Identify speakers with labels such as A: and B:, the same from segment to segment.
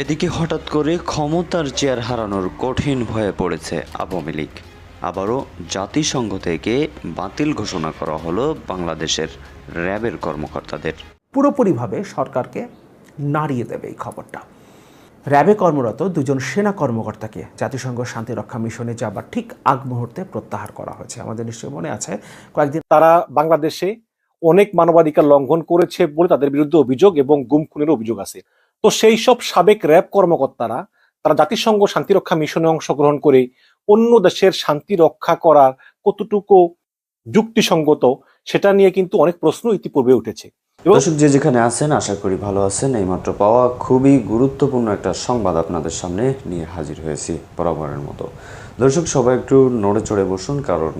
A: এদিকে হঠাৎ করে ক্ষমতার চেয়ার হারানোর কঠিন ভয়ে পড়েছে আওয়ামী লীগ। আবারও জাতিসংঘ থেকে বাতিল ঘোষণা করা হলো বাংলাদেশের র্যাবের কর্মকর্তাদের।
B: পুরোপুরিভাবে সরকারকে নাড়িয়ে দেবে এই খবরটা। র্যাবে কর্মরত দুজন সেনা কর্মকর্তাকে জাতিসংঘ শান্তিরক্ষা মিশনে যাবার ঠিক আগ মুহূর্তে প্রত্যাহার করা হয়েছে। আমাদের নিশ্চয়ই মনে আছে কয়েকদিন
C: তারা বাংলাদেশে অনেক মানবাধিকার লঙ্ঘন করেছে বলে তাদের বিরুদ্ধে অভিযোগ এবং গুম খুনের অভিযোগ আছে। তো সেই সব সাবেক র্যাব কর্মকর্তারা, তারা জাতিসংঘ শান্তিরক্ষা মিশনে অংশগ্রহণ করে অন্য দেশের শান্তি রক্ষা করার কতটুকু যুক্তিসঙ্গত, সেটা নিয়ে কিন্তু অনেক প্রশ্ন ইতিপূর্বে উঠেছে।
A: দর্শক যে যেখানে আছেন, আশা করি ভালো আছেন, এইমাত্র পাওয়া খুবই গুরুত্বপূর্ণ একটা সংবাদ আপনাদের সামনে নিয়ে হাজির হয়েছি বরাবরের মতো। দর্শক, সবাই একটু নড়ে চড়ে বসুন, কারণ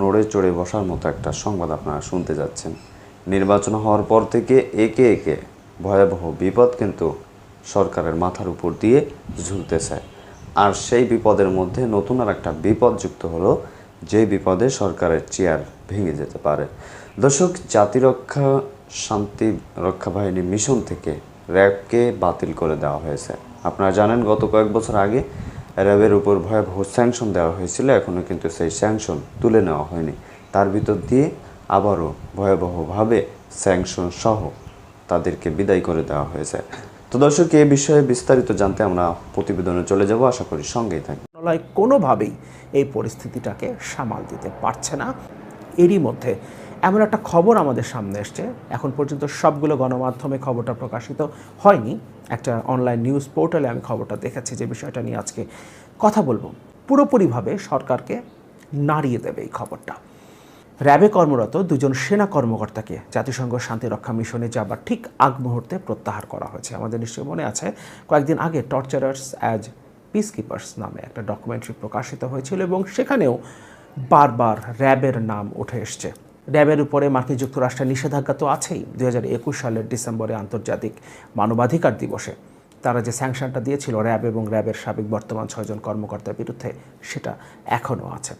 A: নড়ে চড়ে বসার মতো একটা সংবাদ আপনারা শুনতে যাচ্ছেন। নির্বাচন হওয়ার পর থেকে একে একে ভয়াবহ বিপদ কিন্তু সরকারের মাথার উপর দিয়ে ঝুলতেছে। আর সেই বিপদের মধ্যে নতুন আর একটা বিপদ যুক্ত হলো যে বিপদে সরকারের চেয়ার ভেঙে যেতে পারে। দর্শক জাতিরক্ষা শান্তি রক্ষা বাহিনী মিশন থেকে র্যাবকে বাতিল করে দেওয়া হয়েছে। আপনারা জানেন, গত কয়েক বছর আগে র্যাবের উপর ভয়াবহ স্যাংশন দেওয়া হয়েছিল এখনও কিন্তু সেই স্যাংশন তুলে নেওয়া হয়নি। তার ভিতর দিয়ে আবারও ভয়াবহভাবে স্যাংশন সহ তাদেরকে বিদায় করে দেওয়া হয়েছে। তো দর্শক, এ বিষয়ে বিস্তারিত জানতে আমরা প্রতিবেদনে চলে যাব। আশা করি সঙ্গেই থাকবেন।
B: মন্ত্রণালয় কোনোভাবেই এই পরিস্থিতিটাকে সামাল দিতে পারছে না। এরই মধ্যে এমন একটা খবর আমাদের সামনে এসছে। এখন পর্যন্ত সবগুলো গণমাধ্যমে খবরটা প্রকাশিত হয়নি। একটা অনলাইন নিউজ পোর্টালে আমি খবরটা দেখেছি যে বিষয়টা নিয়ে আজকে কথা বলব। পুরোপুরিভাবে সরকারকে নাড়িয়ে দেবে এই খবরটা। র্যাবে কর্মরত দুজন সেনা কর্মকর্তাকে জাতিসংঘ শান্তিরক্ষা মিশনে যাবার ঠিক আগ মুহূর্তে প্রত্যাহার করা হয়েছে। আমাদের নিশ্চয়ই মনে আছে, কয়েকদিন আগে টর্চারার্স অ্যাজ পিস কিপার্স নামে একটা ডকুমেন্টারি প্রকাশিত হয়েছিল এবং সেখানেও বারবার র্যাবের নাম উঠে এসছে। র্যাবের উপরে মার্কিন যুক্তরাষ্ট্রের নিষেধাজ্ঞা তো আছেই দু হাজার একুশ সালের ডিসেম্বরে আন্তর্জাতিক মানবাধিকার দিবসে। তারা যে স্যাংশনটা দিয়েছিল র্যাব এবং র্যাবের সাবেক বর্তমান ছয়জন কর্মকর্তার বিরুদ্ধে, সেটা এখনও আছে।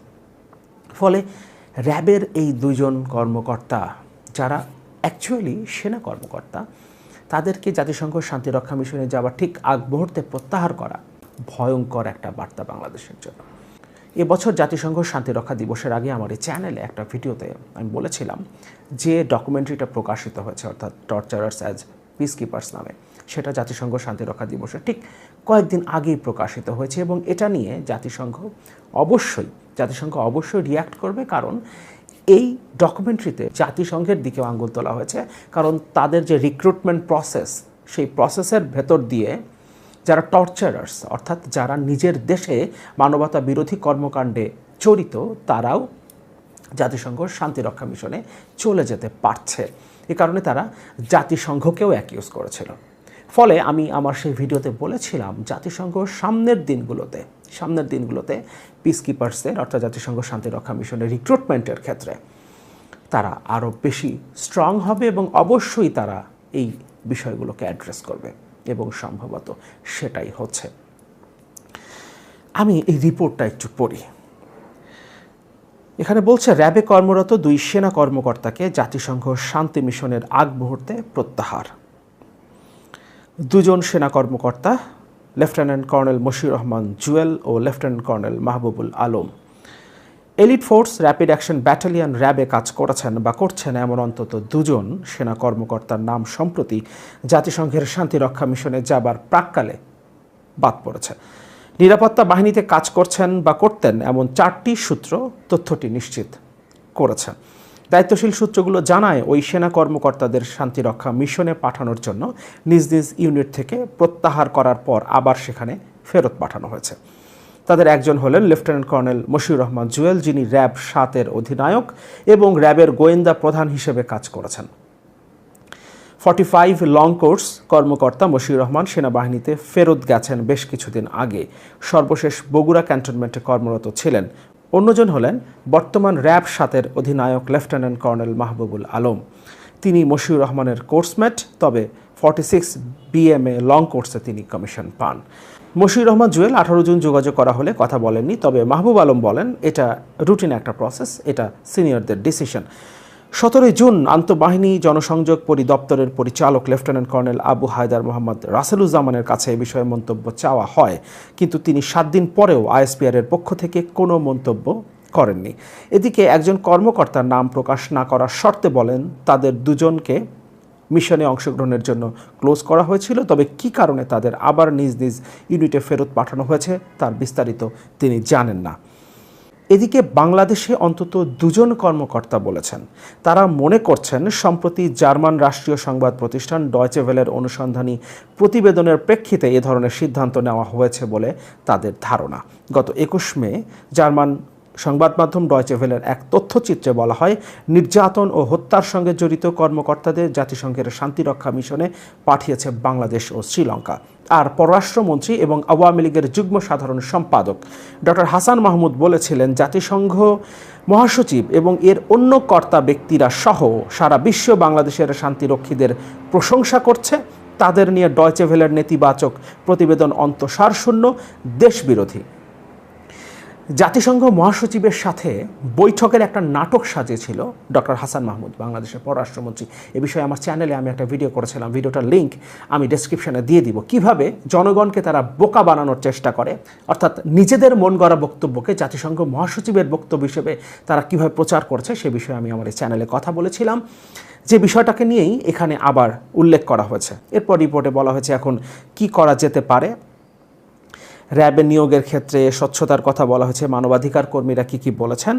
B: ফলে র্যাবের এই দুজন কর্মকর্তা, যারা অ্যাকচুয়ালি সেনা কর্মকর্তা, তাদেরকে জাতিসংঘ শান্তিরক্ষা মিশনে যাওয়ার ঠিক আগ মুহূর্তে প্রত্যাহার করা ভয়ঙ্কর একটা বার্তা বাংলাদেশের জন্য। এবছর জাতিসংঘ শান্তিরক্ষা দিবসের আগে আমার এই চ্যানেলে একটা ভিডিওতে আমি বলেছিলাম যে ডকুমেন্টারিটা প্রকাশিত হয়েছে, অর্থাৎ টর্চারার্স অ্যাজ পিস কিপার্স নামে। সেটা জাতিসংঘ শান্তিরক্ষা দিবসে ঠিক কয়েকদিন আগেই প্রকাশিত হয়েছে এবং এটা নিয়ে জাতিসংঘ অবশ্যই জাতিসংঘ অবশ্যই রিয়্যাক্ট করবে কারণ এই ডকুমেন্টারিতে জাতিসংঘের দিকেও আঙ্গুল তোলা হয়েছে। কারণ তাদের যে রিক্রুটমেন্ট প্রসেস সেই প্রসেসের ভেতর দিয়ে যারা টর্চারার্স অর্থাৎ যারা নিজের দেশে মানবতা বিরোধী কর্মকাণ্ডে জড়িত, তারাও জাতিসংঘ শান্তিরক্ষা মিশনে চলে যেতে পারছে। এ কারণে তারা জাতিসংঘকেও অ্যাকিউজ করেছিল। ফলে আমি আমার সেই ভিডিওতে বলেছিলাম জাতিসংঘ সামনের দিনগুলোতে সামনের দিনগুলোতে পিস কিপার্সের অর্থাৎ জাতিসংঘ শান্তিরক্ষা মিশনের রিক্রুটমেন্টের ক্ষেত্রে তারা আরও বেশি স্ট্রং হবে এবং অবশ্যই তারা এই বিষয়গুলোকে অ্যাড্রেস করবে এবং সম্ভবত সেটাই হচ্ছে। আমি এই রিপোর্টটা একটু পড়ি। এখানে বলছে, র্যাবে কর্মরত দুই সেনা কর্মকর্তাকে জাতিসংঘ শান্তি মিশনের আগ মুহূর্তে প্রত্যাহার। দুজন সেনা কর্মকর্তা লেফটেন্যান্ট কর্নেল মশিউর রহমান জুয়েল ও lieutenant colonel Mahbubul Alam elite force rapid action battalion র্যাবে কাজ করেছেন বা করছেন এমন অন্তত দুজন সেনা কর্মকর্তার নাম সম্প্রতি জাতিসংঘের শান্তিরক্ষা মিশনে যাবার প্রাককালে বাদ পড়েছে। নিরাপত্তা বাহিনীতে কাজ করছেন বা করতেন এমন চারটি সূত্র তথ্যটি নিশ্চিত করেছে। দায়িত্বশীল সূত্রগুলো জানায়, ওই সেনা কর্মকর্তাদের শান্তিরক্ষা মিশনে পাঠানোর জন্য নিজ নিজ ইউনিট থেকে প্রত্যাহার করার পর আবার সেখানে ফেরত পাঠানো হয়েছে। তাদের একজন হলেন লেফটেন্যান্ট কর্নেল মশিউর রহমান জুয়েল, যিনি র্যাব সাতের অধিনায়ক এবং র্যাবের গোয়েন্দা প্রধান হিসেবে কাজ করেছেন। ফর্টি ফাইভ লং কোর্স কর্মকর্তা মশিউর রহমান সেনাবাহিনীতে ফেরত গেছেন বেশ কিছুদিন আগে। সর্বশেষ বগুড়া ক্যান্টনমেন্টে কর্মরত ছিলেন অন্যজন হলেন বর্তমান র্যাব সাতের অধিনায়ক লেফটেন্যান্ট কর্নেল মাহবুবুল আলম। তিনি মশিউর রহমানের কোর্সমেট, তবে ফর্টি সিক্স বিএমএ লং কোর্সে তিনি কমিশন পান। মশিউর রহমান জুয়েল আঠারো জুন যোগাযোগ করা হলে কথা বলেননি, তবে মাহবুব আলম বলেন, এটা রুটিন একটা প্রসেস এটা সিনিয়রদের ডিসিশন সতেরোই জুন আন্তঃবাহিনী জনসংযোগ পরিদপ্তরের পরিচালক লেফটেন্যান্ট কর্নেল আবু হায়দার মোহাম্মদ রাসেলুজ্জামানের কাছে এ বিষয়ে মন্তব্য চাওয়া হয়, কিন্তু তিনি সাত দিন পরেও আইএসপিআর এর পক্ষ থেকে কোনো মন্তব্য করেননি। এদিকে একজন কর্মকর্তার নাম প্রকাশ না করার শর্তে বলেন, তাদের দুজনকে মিশনে অংশগ্রহণের জন্য ক্লোজ করা হয়েছিল, তবে কি কারণে তাদের আবার নিজ নিজ ইউনিটে ফেরত পাঠানো হয়েছে তার বিস্তারিত তিনি জানেন না। এদিকে বাংলাদেশে অন্তত দুজন কর্মকর্তা বলেছেন। তারা মনে করছেন, সম্প্রতি জার্মান রাষ্ট্রীয় সংবাদ প্রতিষ্ঠান ডয়চেভেলের অনুসন্ধানী প্রতিবেদনের প্রেক্ষিতে এ ধরনের সিদ্ধান্ত নেওয়া হয়েছে বলে তাদের ধারণা। গত একুশ মে জার্মান সংবাদ মাধ্যম ডয়চেভেলের এক তথ্যচিত্রে বলা হয়, নির্যাতন ও হত্যার সঙ্গে জড়িত কর্মকর্তাদের জাতিসংঘের শান্তিরক্ষা মিশনে পাঠিয়েছে বাংলাদেশ ও শ্রীলঙ্কা। আর পররাষ্ট্রমন্ত্রী এবং আওয়ামী লীগের যুগ্ম সাধারণ সম্পাদক। ডক্টর হাসান মাহমুদ বলেছিলেন, জাতিসংঘ, মহাসচিব এবং এর অন্য কর্তা ব্যক্তিরা সহ সারা বিশ্ব বাংলাদেশের শান্তিরক্ষীদের প্রশংসা করছে। তাদের নিয়ে ডয়চেভেলের নেতিবাচক প্রতিবেদন অন্তঃসারশূন্য দেশবিরোধী। জাতিসংঘ মহাসচিবের সাথে বৈঠকের একটা নাটক সাজিয়েছিল ডক্টর হাসান মাহমুদ, বাংলাদেশের পররাষ্ট্রমন্ত্রী। এ বিষয়ে আমার চ্যানেলে আমি একটা ভিডিও করেছিলাম, ভিডিওটার লিঙ্ক আমি ডেসক্রিপশনে দিয়ে দিব। কীভাবে জনগণকে তারা বোকা বানানোর চেষ্টা করে, অর্থাৎ নিজেদের মন গড়া বক্তব্যকে জাতিসংঘ মহাসচিবের বক্তব্য হিসেবে তারা কীভাবে প্রচার করছে, সে বিষয়ে আমি আমার এই চ্যানেলে কথা বলেছিলাম। যে বিষয়টাকে নিয়েই এখানে আবার উল্লেখ করা হয়েছে। এরপর রিপোর্টে বলা হয়েছে এখন কি করা যেতে পারে র্যাবে নিয়োগের ক্ষেত্রে স্বচ্ছতার কথা বলা হয়েছে। মানবাধিকার কর্মীরা কী কী বলেছেন?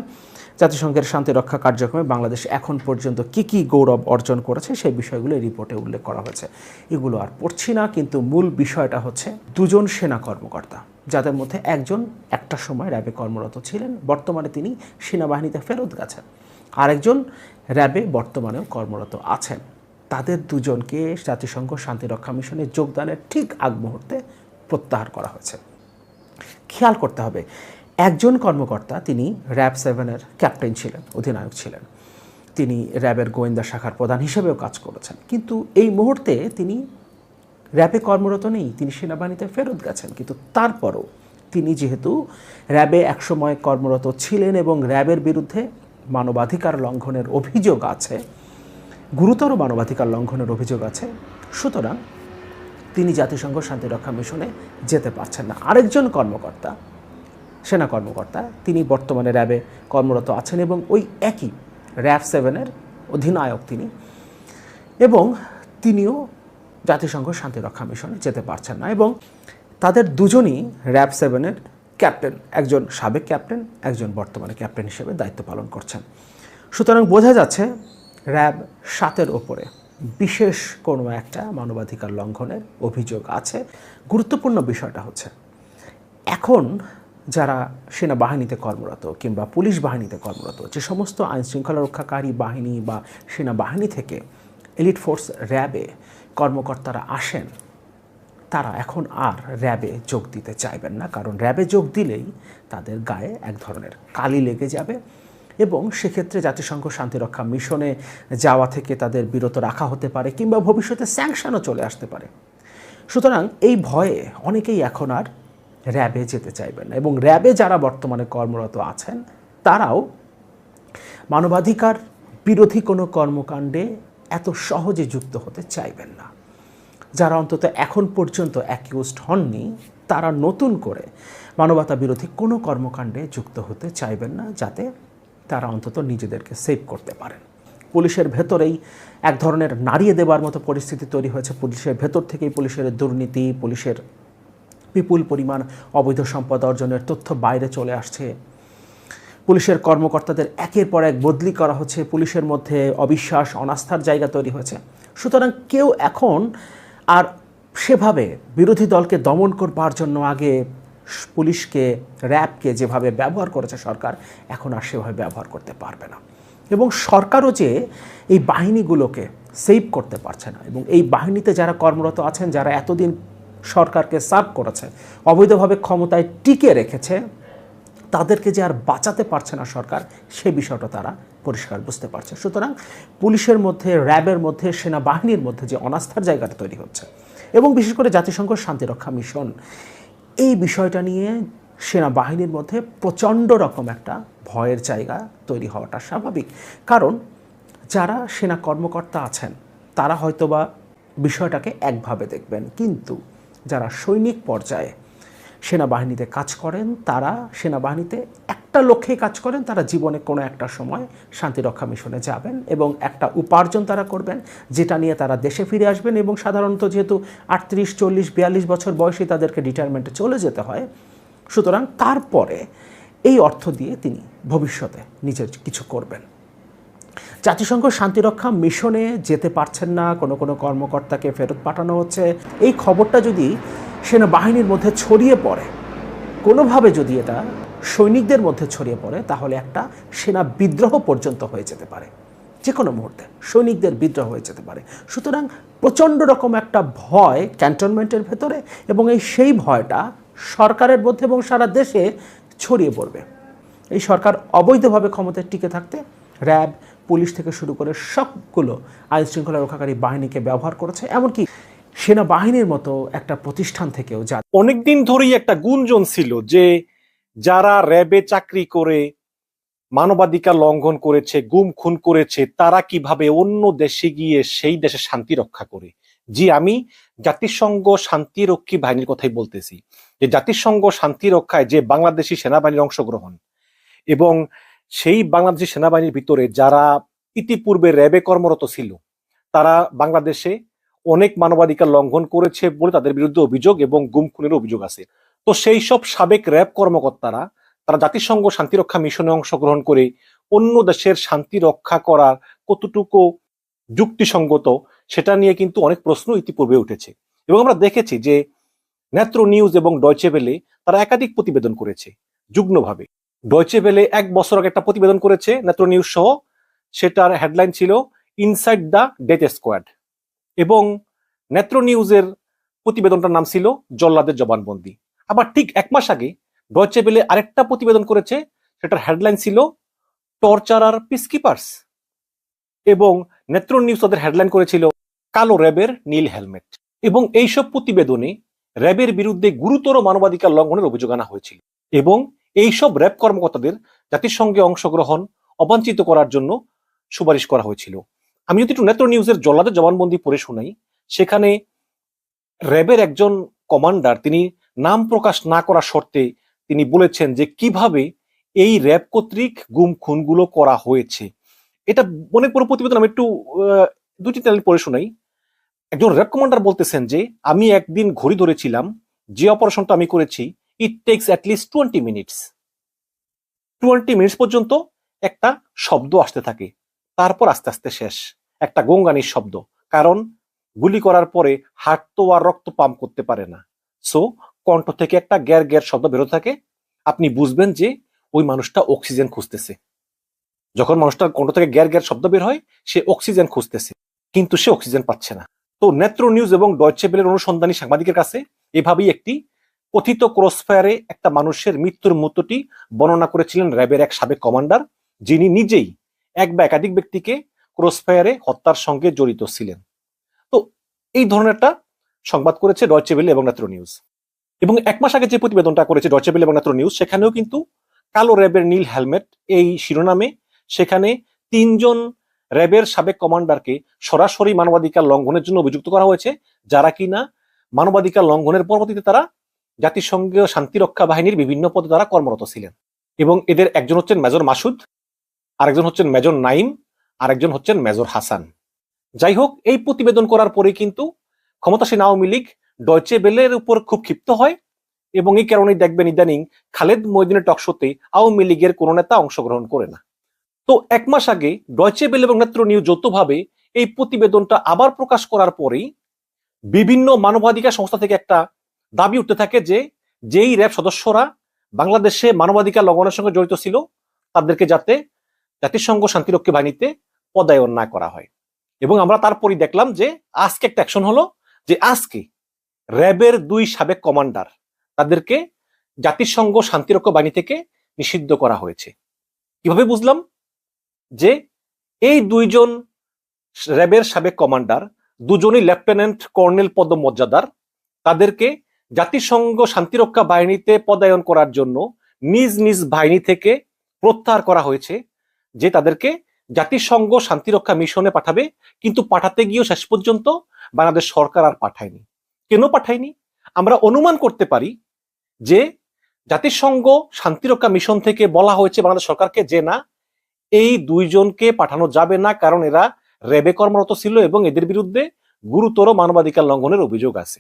B: জাতিসংঘের শান্তিরক্ষা কার্যক্রমে বাংলাদেশ এখন পর্যন্ত কি কি গৌরব অর্জন করেছে সেই বিষয়গুলো রিপোর্টে উল্লেখ করা হয়েছে। এগুলো আর পড়ছি না, কিন্তু মূল বিষয়টা হচ্ছে দুজন সেনা কর্মকর্তা, যাদের মধ্যে একজন একটা সময় র্যাবে কর্মরত ছিলেন, বর্তমানে তিনি সেনাবাহিনীতে ফেরত গেছেন। আরেকজন র্যাবে বর্তমানেও কর্মরত আছেন। তাদের দুজনকে জাতিসংঘ শান্তিরক্ষা মিশনে যোগদানের ঠিক আগ মুহূর্তে প্রত্যাহার করা হয়েছে। খেয়াল করতে হবে। একজন কর্মকর্তা, তিনি র্যাব সেভেনের ক্যাপ্টেন ছিলেন, অধিনায়ক ছিলেন। তিনি র্যাবের গোয়েন্দা শাখার প্রধান হিসেবেও কাজ করেছেন। কিন্তু এই মুহূর্তে তিনি র্যাবে কর্মরত নেই, তিনি সেনাবাহিনীতে ফেরত গেছেন। কিন্তু তারপরও তিনি যেহেতু র্যাবে একসময় কর্মরত ছিলেন এবং র্যাবের বিরুদ্ধে মানবাধিকার লঙ্ঘনের অভিযোগ আছে, গুরুতর মানবাধিকার লঙ্ঘনের অভিযোগ আছে, সুতরাং তিনি জাতিসংঘ শান্তিরক্ষা মিশনে যেতে পারছেন না। আরেকজন কর্মকর্তা, সেনা কর্মকর্তা, তিনি বর্তমানে র্যাবে কর্মরত আছেন এবং ওই একই র্যাব সেভেনের অধিনায়ক তিনি এবং তিনিও জাতিসংঘ শান্তিরক্ষা মিশনে যেতে পারছেন না এবং তাদের দুজনই র্যাব সেভেনের ক্যাপ্টেন, একজন সাবেক ক্যাপ্টেন, একজন বর্তমানে ক্যাপ্টেন হিসেবে দায়িত্ব পালন করছেন। সুতরাং বোঝা যাচ্ছে র্যাব সাতের ওপরে। বিশেষ কোনো একটা মানবাধিকার লঙ্ঘনের অভিযোগ আছে। গুরুত্বপূর্ণ বিষয়টা হচ্ছে, এখন যারা সেনাবাহিনীতে কর্মরত কিংবা পুলিশ বাহিনীতে কর্মরত, যে সমস্ত আইন শৃঙ্খলা রক্ষাকারী বাহিনী বা সেনাবাহিনী থেকে এলিট ফোর্স র্যাবে কর্মকর্তারা আসেন, তারা এখন আর র্যাবে যোগ দিতে চাইবেন না। কারণ র্যাবে যোগ দিলেই তাদের গায়ে এক ধরনের কালি লেগে যাবে। এবং সেক্ষেত্রে জাতিসংঘ শান্তিরক্ষা মিশনে যাওয়া থেকে তাদের বিরত রাখা হতে পারে কিংবা ভবিষ্যতে স্যাংশনও চলে আসতে পারে। সুতরাং এই ভয়ে অনেকেই এখন আর র্যাবে যেতে চাইবেন না এবং র্যাবে যারা বর্তমানে কর্মরত আছেন, তারাও মানবাধিকার বিরোধী কোনো কর্মকাণ্ডে এত সহজে যুক্ত হতে চাইবেন না। যারা অন্তত এখন পর্যন্ত অ্যাকিউজড হননি, তারা নতুন করে মানবতা বিরোধী কোনো কর্মকাণ্ডে যুক্ত হতে চাইবেন না যাতে তারা অন্তত নিজেদেরকে সেভ করতে পারেন। পুলিশের ভেতরেই এক ধরনের নাড়িয়ে দেবার মতো পরিস্থিতি তৈরি হয়েছে। পুলিশের ভেতর থেকেই পুলিশের দুর্নীতি, পুলিশের বিপুল পরিমাণ অবৈধ সম্পদ অর্জনের তথ্য বাইরে চলে আসছে। পুলিশের কর্মকর্তাদের একের পর এক বদলি করা হচ্ছে। পুলিশের মধ্যে অবিশ্বাস, অনাস্থার জায়গা তৈরি হয়েছে। সুতরাং কেউ এখন আর সেভাবে বিরোধী দলকে দমন করবার জন্য আগে পুলিশকে, র্যাবকে যেভাবে ব্যবহার করেছে সরকার, এখন আর সেভাবে ব্যবহার করতে পারবে না। এবং সরকারও যে এই বাহিনীগুলোকে সেভ করতে পারছে না এবং এই বাহিনীতে যারা কর্মরত আছেন, যারা এতদিন সরকারকে সার্ভ করেছে, অবৈধভাবে ক্ষমতায় টিকে রেখেছে, তাদেরকে যে আর বাঁচাতে পারছে না সরকার, সে বিষয়টা তারা পরিষ্কার বুঝতে পারছে। সুতরাং পুলিশের মধ্যে, র্যাবের মধ্যে, সেনাবাহিনীর মধ্যে যে অনাস্থার জায়গাটা তৈরি হচ্ছে এবং বিশেষ করে জাতিসংঘ শান্তিরক্ষা মিশন এই বিষয়টা নিয়ে সেনাবাহিনীর মধ্যে প্রচণ্ড রকম একটা ভয়ের জায়গা তৈরি হওয়াটা স্বাভাবিক। কারণ যারা সেনা কর্মকর্তা আছেন, তারা হয়তোবা বিষয়টাকে একভাবে দেখবেন। কিন্তু যারা সৈনিক পর্যায়ে সেনাবাহিনীতে কাজ করেন, তারা সেনাবাহিনীতে একটা লক্ষ্যে কাজ করেন, তারা জীবনে কোনো একটা সময় শান্তিরক্ষা মিশনে যাবেন এবং একটা উপার্জন তারা করবেন, যেটা নিয়ে তারা দেশে ফিরে আসবেন এবং সাধারণত যেহেতু আটত্রিশ, চল্লিশ, বিয়াল্লিশ বছর বয়সে তাদেরকে রিটায়ারমেন্টে চলে যেতে হয়, সুতরাং তারপরে এই অর্থ দিয়ে তিনি ভবিষ্যতে নিজের কিছু করবেন। জাতিসংঘ শান্তিরক্ষা মিশনে যেতে পারছেন না, কোনো কোনো কর্মকর্তাকে ফেরত পাঠানো হচ্ছে। এই খবরটা যদি সেনাবাহিনীর মধ্যে ছড়িয়ে পড়ে, কোনোভাবে যদি এটা সৈনিকদের মধ্যে ছড়িয়ে পড়ে, তাহলে একটা সেনা বিদ্রোহ পর্যন্ত হয়ে যেতে পারে। যে কোনো মুহূর্তে সৈনিকদের বিদ্রোহ হয়ে যেতে পারে। সুতরাং প্রচণ্ড রকম একটা ভয় ক্যান্টনমেন্টের ভেতরে এবং এই সেই ভয়টা সরকারের মধ্যে এবং সারা দেশে ছড়িয়ে পড়বে। এই সরকার অবৈধভাবে ক্ষমতায় টিকে থাকতে র্যাব, পুলিশ থেকে শুরু করে সবগুলো আইন শৃঙ্খলা রক্ষাকারী বাহিনীকে ব্যবহার করেছে। এমনকি সেনাবাহিনীর মতো একটা প্রতিষ্ঠান থেকেও যা
C: অনেকদিন ধরেই একটা গুঞ্জন ছিল যে যারা র্যাবে চাকরি করে, মানবাধিকার লঙ্ঘন করেছে, গুম খুন করেছে, তারা কীভাবে অন্য দেশে গিয়ে সেই দেশে শান্তি রক্ষা করে? জি, আমি জাতিসংঘ শান্তিরক্ষী বাহিনীর কথাই বলতেছি যে জাতিসংঘ শান্তি রক্ষায় যে বাংলাদেশি সেনাবাহিনীর অংশগ্রহণ এবং সেই বাংলাদেশি সেনাবাহিনীর ভিতরে যারা ইতিপূর্বে র্যাবে কর্মরত ছিল, তারা বাংলাদেশে অনেক মানবাধিকার লঙ্ঘন করেছে বলে তাদের বিরুদ্ধে অভিযোগ এবং গুম খুনের অভিযোগ আছে। তো সেই সব সাবেক র্যাব কর্মকর্তারা, তারা জাতিসংঘ শান্তিরক্ষা মিশনে অংশগ্রহণ করে অন্য দেশের শান্তি রক্ষা করার কতটুকু যুক্তিসঙ্গত সেটা নিয়ে কিন্তু অনেক প্রশ্ন ইতিপূর্বে উঠেছে। এবং আমরা দেখেছি যে নেত্র নিউজ এবং ডয়চে বেলে তারা একাধিক প্রতিবেদন করেছে, যুগ্মভাবে। ডয়চে বেলে এক বছর আগে একটা প্রতিবেদন করেছে, নেত্র নিউজ সহ, সেটার হেডলাইন ছিল ইনসাইড দ্য ডেথ স্কোয়াড। এবং নেত্র নিউজের প্রতিবেদনটার নাম ছিল জল্লাদের জবানবন্দি। আবার ঠিক এক মাস আগে ডয়চে বেলে আরেকটা প্রতিবেদন করেছে, সেটার হেডলাইন ছিল টর্চার আর পিসকিপার্স এবং নেত্র নিউজ তাদের হেডলাইন করেছিল, কালো র্যাবের নীল হেলমেট এবং এইসব প্রতিবেদনে র্যাবের বিরুদ্ধে গুরুতর মানবাধিকার লঙ্ঘনের অভিযোগ আনা হয়েছিল এবং এইসব র্যাব কর্মকর্তাদের জাতিসংঘে অংশগ্রহণ অবাঞ্ছিত করার জন্য সুপারিশ করা হয়েছিল। আমি যদি একটু নেত্র নিউজের জল্লাদের জবানবন্দি পড়ে শোনাই, সেখানে র্যাবের একজন কমান্ডার, তিনি নাম প্রকাশ না করা শর্তে তিনি বলেছেন যে কীভাবে এই র্যাব কর্তৃক গুম খুনগুলো করা হয়েছে। এটা অনেক বড় প্রতিবেদন আমি একটু দুটি চ্যানেল পড়ে শোনাই। একজন র্যাব কমান্ডার বলতেছেন যে, আমি একদিন ঘড়ি ধরেছিলাম, যে অপারেশনটা আমি করেছি it takes at least twenty minutes twenty minutes পর্যন্ত একটা শব্দ আসতে থাকে, তারপর আস্তে আস্তে শেষ। একটা গঙ্গানির শব্দ, কারণ গুলি করার পরে হার্ট তো আর রক্ত পাম্প করতে পারে না। সো কণ্ঠ থেকে একটা গ্যার গ্যার শব্দ বেরোতে থাকে, আপনি বুঝবেন যে ওই মানুষটা অক্সিজেন খুঁজতেছে। যখন মানুষটার কণ্ঠ থেকে গ্যার গ্যার শব্দ বের হয়, সে অক্সিজেন খুঁজতেছে, কিন্তু সে অক্সিজেন পাচ্ছে না। তো নেত্র নিউজ এবং ডয়চে বেলের অনুসন্ধানী সাংবাদিকের কাছে এভাবেই একটি কথিত ক্রসফায়ারে একটা মানুষের মৃত্যুর মুহূর্তটি বর্ণনা করেছিলেন র্যাবের এক সাবেক কমান্ডার, যিনি নিজেই এক বা একাধিক ব্যক্তিকে ক্রসফায়ারে হত্যার সঙ্গে জড়িত ছিলেন। তো এই ধরনের একটা সংবাদ করেছে ডয়চে বেলে এবং নেত্র নিউজ। এবং এক মাস আগে যে প্রতিবেদনটা করেছে ডয়চে বেলে এবং নেত্র নিউজ সেখানেও কিন্তু কালো র্যাবের নীল হেলমেট এই শিরোনামে সেখানে তিনজন র্যাবের সাবেক কমান্ডারকে সরাসরি মানবাধিকার লঙ্ঘনের জন্য অভিযুক্ত করা হয়েছে, যারা কিনা মানবাধিকার লঙ্ঘনের পরবর্তীতে তারা জাতিসংঘীয় শান্তিরক্ষা বাহিনীর বিভিন্ন পদে তারা কর্মরত ছিলেন। এবং এদের একজন হচ্ছেন মেজর মাসুদ, আরেকজন হচ্ছেন মেজর নাইম, আরেকজন হচ্ছেন মেজর হাসান। যাই হোক, এই প্রতিবেদন করার পরে কিন্তু ক্ষমতাসীন আওয়ামী লীগ ডয়চে বেলের উপর খুব ক্ষিপ্ত হয় এবং এই কারণেই দেখবেন ইদানিং খালেদ মহিদিনের টকশোতে আওয়ামী লীগের কোনো নেতা অংশগ্রহণ করে না। তো এক মাস আগে ডয়চে বেল এবং নেত্র নিউজ যৌথভাবে এই প্রতিবেদনটা আবার প্রকাশ করার পরেই বিভিন্ন মানবাধিকার সংস্থা থেকে একটা দাবি উঠতে থাকে যে যেই র্যাব সদস্যরা বাংলাদেশে মানবাধিকার লঙ্ঘনের সঙ্গে জড়িত ছিল, তাদেরকে যাতে জাতিসংঘ শান্তিরক্ষী বাহিনীতে পদায়ন না করা হয়। এবং আমরা তারপরই দেখলাম যে আজকে একটা অ্যাকশন হলো যে আজকে র্যাবের দুই সাবেক কমান্ডার, তাদেরকে জাতিসংঘ শান্তিরক্ষা বাহিনী থেকে নিষিদ্ধ করা হয়েছে। কীভাবে বুঝলাম? যে এই দুইজন র্যাবের সাবেক কমান্ডার দুজনই লেফটেন্যান্ট কর্নেল পদমর্যাদার, তাদেরকে জাতিসংঘ শান্তিরক্ষা বাহিনীতে পদায়ন করার জন্য নিজ নিজ বাহিনী থেকে প্রত্যাহার করা হয়েছে, যে তাদেরকে জাতিসংঘ শান্তিরক্ষা মিশনে পাঠাবে, কিন্তু পাঠাতে গিয়েও শেষ পর্যন্ত বাংলাদেশ সরকার আর পাঠায়নি। কেন পাঠায়নি আমরা অনুমান করতে পারি যে জাতিসংঘ শান্তিরক্ষা মিশন থেকে বলা হয়েছে বাংলাদেশ সরকারকে যে না, এই দুইজনকে পাঠানো যাবে না কারণ এরা র্যাবে কর্মরত ছিল এবং এদের বিরুদ্ধে গুরুতর মানবাধিকার লঙ্ঘনের অভিযোগ আছে।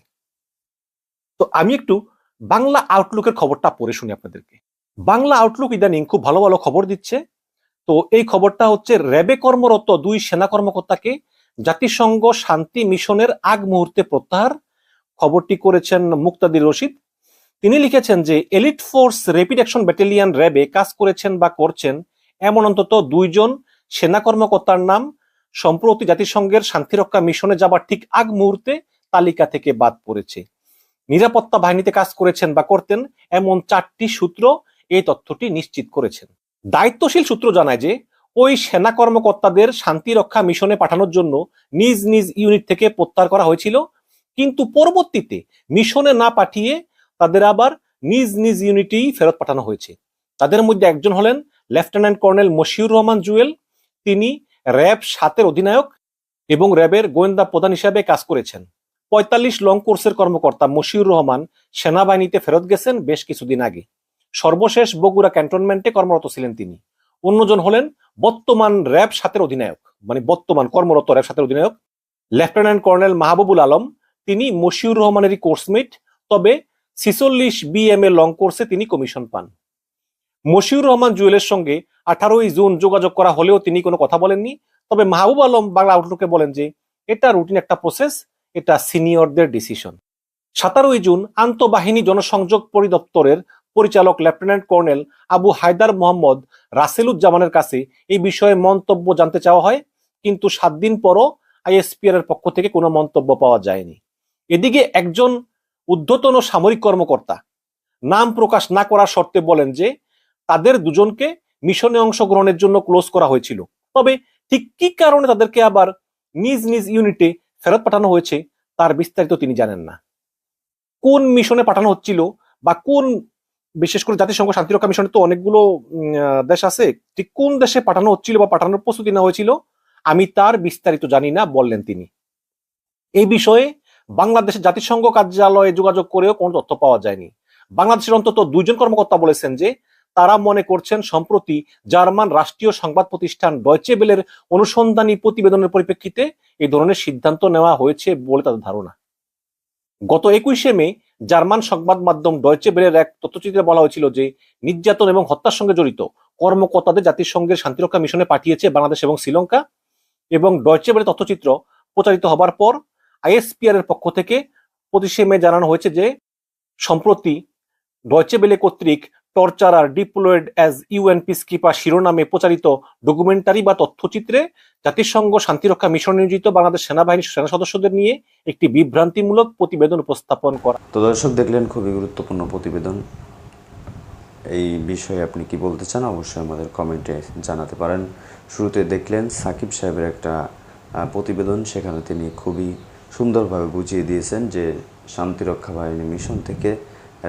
C: তো আমি একটু বাংলা আউটলুকের খবরটা পড়ে শুনি আপনাদেরকে। বাংলা আউটলুক ইদানিং খুব ভালো ভালো খবর দিচ্ছে। তো এই খবরটা হচ্ছে, র্যাবে কর্মরত দুই সেনা কর্মকর্তাকে জাতিসংঘ শান্তি মিশনের আগ মুহূর্তে প্রত্যাহার খবরটি করেছেন মুক্তাদির রশিদ। তিনি লিখেছেন যে elite force rapid action battalion র্যাবে কাজ করেছেন বা করছেন এমন অন্তত দুইজন সেনা কর্মকর্তার নাম। সম্প্রতি জাতিসংঘের শান্তিরক্ষা মিশনে যাবার ঠিক আগ মুহূর্তে তালিকা থেকে বাদ পড়েছে। নিরাপত্তা বাহিনীতে কাজ করেছেন বা করতেন এমন চারটি সূত্র এই তথ্যটি নিশ্চিত করেছেন। দায়িত্বশীল সূত্র জানায় যে, ওই সেনা কর্মকর্তাদের শান্তিরক্ষা মিশনে পাঠানোর জন্য নিজ নিজ ইউনিট থেকে প্রত্যাহার করা হয়েছিল। কিন্তু পরবর্তীতে মিশনে না পাঠিয়ে তাদের আবার নিজ নিজ ইউনিটেই ফেরত পাঠানো হয়েছে। তাদের মধ্যে একজন হলেন লেফটেন্যান্ট কর্নেল মশিউর রহমান জুয়েল, তিনি র্যাব সাতের অধিনায়ক এবং র্যাবের গোয়েন্দা প্রধান হিসাবে কাজ করেছেন। পঁয়তাল্লিশ লং কোর্সের কর্মকর্তা মশিউর রহমান সেনাবাহিনীতে ফেরত গেছেন বেশ কিছুদিন আগে। সর্বশেষ বগুড়া ক্যান্টনমেন্টে কর্মরত ছিলেন তিনি। অন্যজন হলেন বর্তমান র্যাব সাতের অধিনায়ক মানে বর্তমান কর্মরত র্যাব সাতের অধিনায়ক, লেফটেন্যান্ট কর্নেল মাহবুবুল আলম তিনি মশিউর রহমানেরই কোর্সমেট তবে ছিচল্লিশ বিএম এ লং কোর্সে তিনি কমিশন পান। মশিউর রহমান জুয়েলের সঙ্গে আঠারোই জুন যোগাযোগ করা হলেও তিনি কোনো কথা বলেননি, তবে মাহবুব আলম বাংলা আউটলুকে বলেন যে, এটা রুটিন একটা প্রসেস এটা সিনিয়রদের ডিসিশন সাতারোই জুন আন্তঃবাহিনী জনসংযোগ পরিদপ্তরের পরিচালক লেফটেন্যান্ট কর্নেল আবু হায়দার মোহাম্মদ রাসেলুজ্জামানের কাছে এই বিষয়ে মন্তব্য জানতে চাওয়া হয়, কিন্তু সাত দিন পরও আইএসপিআর পক্ষ থেকে কোনো মন্তব্য পাওয়া যায়নি। এদিকে একজন ঊর্ধ্বতন সামরিক কর্মকর্তা নাম প্রকাশ না করার শর্তে বলেন যে তাদের দুজনকে মিশনে অংশগ্রহণের জন্য ক্লোজ করা হয়েছিল। তবে ঠিক কি কারণে তাদেরকে আবার নিজ নিজ ইউনিটে ফেরত পাঠানো হয়েছে তার বিস্তারিত তিনি জানেন না। কোন মিশনে পাঠানো হচ্ছিল বা কোন, বিশেষ করে জাতিসংঘ শান্তিরক্ষা মিশনে তো অনেকগুলো দেশ আছে, ঠিক কোন দেশে পাঠানো হচ্ছিল বা পাঠানোর প্রস্তুতি নেওয়া হয়েছিল আমি তার বিস্তারিত জানি না বললেন তিনি। এই বিষয়ে বাংলাদেশের জাতিসংঘ কার্যালয়ে যোগাযোগ করেও কোনো তথ্য পাওয়া যায়নি। বাংলাদেশের অন্তত দুইজন কর্মকর্তা বলেছেন যে, তারা মনে করছেন সম্প্রতি জার্মান রাষ্ট্রীয় সংবাদ প্রতিষ্ঠান ডয়চে বেলের অনুসন্ধানী প্রতিবেদনের পরিপ্রেক্ষিতে এই ধরনের সিদ্ধান্ত নেওয়া হয়েছে বলে তাদের ধারণা। গত একুশে মে জার্মান সংবাদ মাধ্যম ডয়চে বেলের এক তথ্যচিত্রে বলা হয়েছিল যে, নির্যাতন এবং হত্যার সঙ্গে জড়িত কর্মকর্তাদের জাতিসংঘের শান্তিরক্ষা মিশনে পাঠিয়েছে বাংলাদেশ এবং শ্রীলঙ্কা এবং ডয়চে বেলের তথ্যচিত্র প্রচারিত হবার পর আইএসপিআর এর পক্ষ থেকে পঁচিশে মে জানানো হয়েছে যে, সম্প্রতি ডয়চে বেলে কর্তৃক টর্চার আর deployed as UN peacekeeper শিরোনামে প্রচারিত ডকুমেন্টারি বা তথ্যচিত্রে জাতিসংঘ শান্তিরক্ষা মিশন নিয়োজিত বাংলাদেশ সেনাবাহিনীর সেনা সদস্যদের নিয়ে একটি বিভ্রান্তিমূলক প্রতিবেদন উপস্থাপন করা।
A: তো দর্শক দেখলেন, খুবই গুরুত্বপূর্ণ প্রতিবেদন। এই বিষয়ে আপনি কি বলতে চান অবশ্যই আমাদের কমেন্টে জানাতে পারেন। শুরুতে দেখলেন, সাকিব সাহেবের একটা প্রতিবেদন, সেখানে তিনি খুবই সুন্দরভাবে বুঝিয়ে দিয়েছেন যে শান্তিরক্ষা বাহিনী মিশন থেকে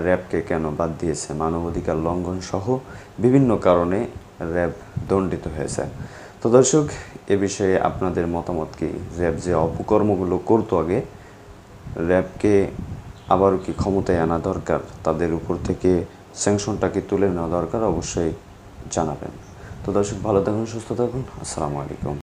A: র্যাবকে কেন বাদ দিয়েছে, মানবাধিকার লঙ্ঘন সহ বিভিন্ন কারণে র্যাব দণ্ডিত হয়েছে। তো দর্শক, এ বিষয়ে আপনাদের মতামত কি? র্যাব যে অপকর্মগুলো করতো আগে, র্যাবকে আবারও কি ক্ষমতায় আনা দরকার? তাদের উপর থেকে স্যাংশনটাকে তুলে নেওয়া দরকার? অবশ্যই জানাবেন। তো দর্শক, ভালো থাকুন, সুস্থ থাকুন। আসসালামু আলাইকুম।